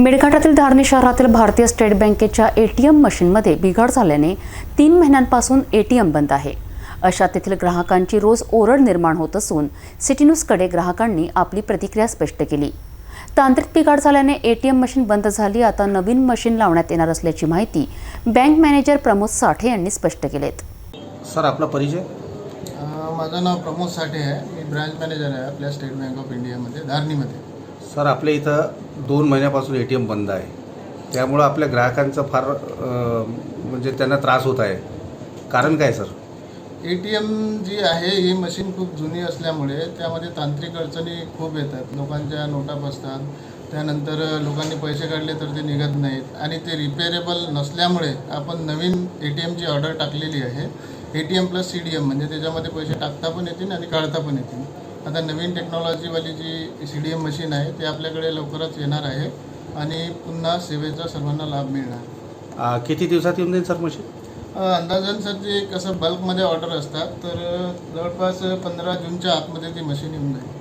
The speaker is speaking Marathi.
मेळघाटातील धारणी शहरातील भारतीय स्टेट बँकेच्या ए टी एम मशीनमध्ये बिघाड झाल्याने तीन महिन्यांपासून ए टी एम बंद आहे. अशा तेथील ग्राहकांची रोज ओरड निर्माण होत असून सिटी न्यूजकडे ग्राहकांनी आपली प्रतिक्रिया स्पष्ट केली. तांत्रिक बिघाड झाल्याने ए टी एम मशीन बंद झाली आता नवीन मशीन लावण्यात येणार असल्याची माहिती बँक मॅनेजर प्रमोद साठे यांनी स्पष्ट केलेत. सर आपला परिचय? अ, माझं नाव प्रमोद साठे आहे. मी ब्रांच मॅनेजर आहे आपल्या स्टेट बँक ऑफ इंडियामध्ये धारणीमध्ये. सर आपल्या इथं दोन महिन्यापासून ए टी एम बंद आहे. त्यामुळं आपल्या ग्राहकांचं फार म्हणजे त्यांना त्रास होत आहे. कारण काय sir? A T M G आहे ही मशीन खूप जुनी असल्यामुळे त्यामध्ये तांत्रिक अडचणी खूप येतात. लोकांच्या नोटा बसतात. त्यानंतर लोकांनी पैसे काढले तर ते निघत नाहीत. आणि ते रिपेरेबल नसल्यामुळे आपण नवीन ए टी एमची ऑर्डर टाकलेली आहे. A T M plus C D M म्हणजे त्याच्यामध्ये पैसे टाकता पण येतील आणि काढता पण येतील. आता नवीन टेक्नॉलॉजीवाली जी सी डी एम मशीन आहे ती आपल्याकडे लवकरच येणार आहे आणि पुन्हा सेवेचा सर्वांना लाभ मिळणार. किती दिवसात येऊन जाईल सर मशीन अंदाजन सर ते कसं बल्कमध्ये ऑर्डर असतात तर जवळपास पंधरा जूनच्या आतमध्ये ती मशीन येऊन जाईल.